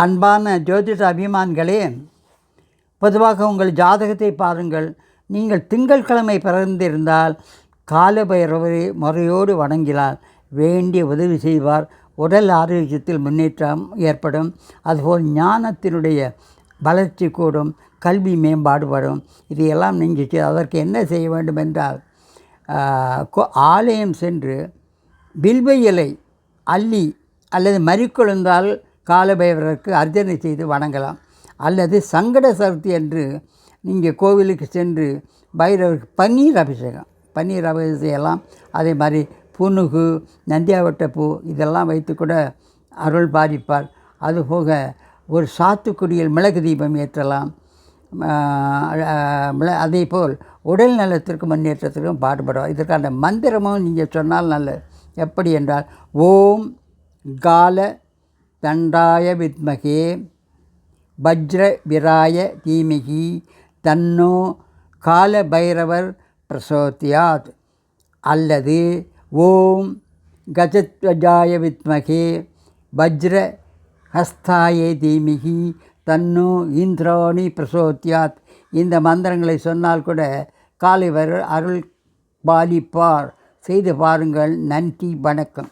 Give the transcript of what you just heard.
அன்பான ஜோதிட அபிமான்களே பொதுவாக உங்கள் ஜாதகத்தை பாருங்கள். நீங்கள் திங்கட்கிழமை பிறந்திருந்தால் காலபைரவரை முறையோடு வணங்கினால் வேண்டிய உதவி செய்வார். உடல் ஆரோக்கியத்தில் முன்னேற்றம் ஏற்படும். அதுபோல் ஞானத்தினுடைய வளர்ச்சி கூடும். கல்வி மேம்பாடு வரும் இதையெல்லாம் நீங்கள் அதற்கு என்ன செய்ய வேண்டும் என்றால் கோ- ஆலயம் சென்று வில்வ இலை அள்ளி அல்லது மறிக்கொழுந்தால் காலபைரவருக்கு அர்ச்சனை செய்து வணங்கலாம். அல்லது சங்கட சதுர்த்தி என்று நீங்கள் கோவிலுக்கு சென்று பைரவருக்கு பன்னீர் அபிஷேகம் பன்னீர் அபிஷேகம் செய்யலாம். அதே மாதிரி புனுகு நந்தியாவட்ட பூ இதெல்லாம் வைத்து கூட அருள் பாதிப்பார் அதுபோக ஒரு சாத்துக்குடியில் மிளகு தீபம் ஏற்றலாம். அதே போல் உடல் நலத்திற்கும் முன்னேற்றத்திற்கும் பாடுபடுவார் இதற்கான மந்திரமும் நீங்கள் சொன்னால் நல்லது. எப்படி என்றால் ஓம் கால தண்டாய வித்மகே வஜ்ரவிராய தீமிகி தன்னோ கால பைரவர் பிரசோத்தியாத் அல்லது ஓம் கஜத்வஜாய வித்மகே வஜ்ர ஹஸ்தாய தீமிகி தன்னோ இந்திராணி பிரசோத்தியாத் இந்த மந்திரங்களை சொன்னால் கூட காலை வர அருள் பாலிப்பார். செய்து பாருங்கள் நன்றி வணக்கம்.